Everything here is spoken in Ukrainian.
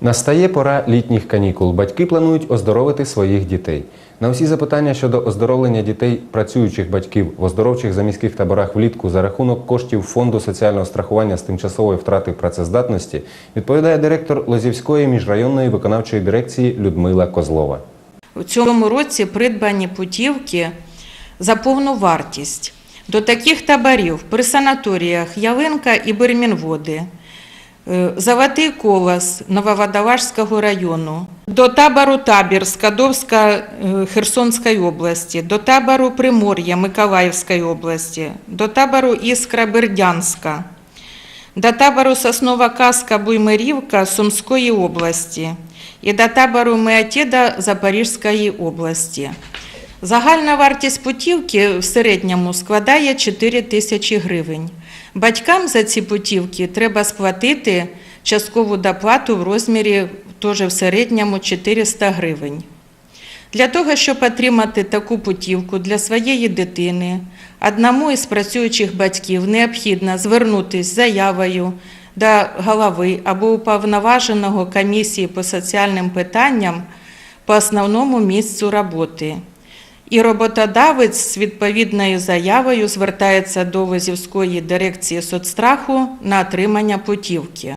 Настає пора літніх канікул. Батьки планують оздоровити своїх дітей. На усі запитання щодо оздоровлення дітей працюючих батьків в оздоровчих заміських таборах влітку за рахунок коштів фонду соціального страхування з тимчасової втрати працездатності відповідає директор Лозівської міжрайонної виконавчої дирекції Людмила Козлова. У цьому році придбані путівки за повну вартість до таких таборів при санаторіях Ялинка і Бермінводи, Золотий колос Нововодолажського району, до табору Табір Скадовська е, Херсонської області, до табору Примор'я Миколаївської області, до табору Іскра Бердянська, до табору Соснова Каска Буймирівка Сумської області і до табору Меатіда Запорізької області. Загальна вартість путівки в середньому складає 4 тисячі гривень. Батькам за ці путівки треба сплатити часткову доплату в розмірі теж в середньому 400 гривень. Для того, щоб отримати таку путівку для своєї дитини, одному із працюючих батьків необхідно звернутися з заявою до голови або уповноваженого комісії по соціальним питанням по основному місцю роботи. І роботодавець з відповідною заявою звертається до Возівської дирекції соцстраху на отримання путівки.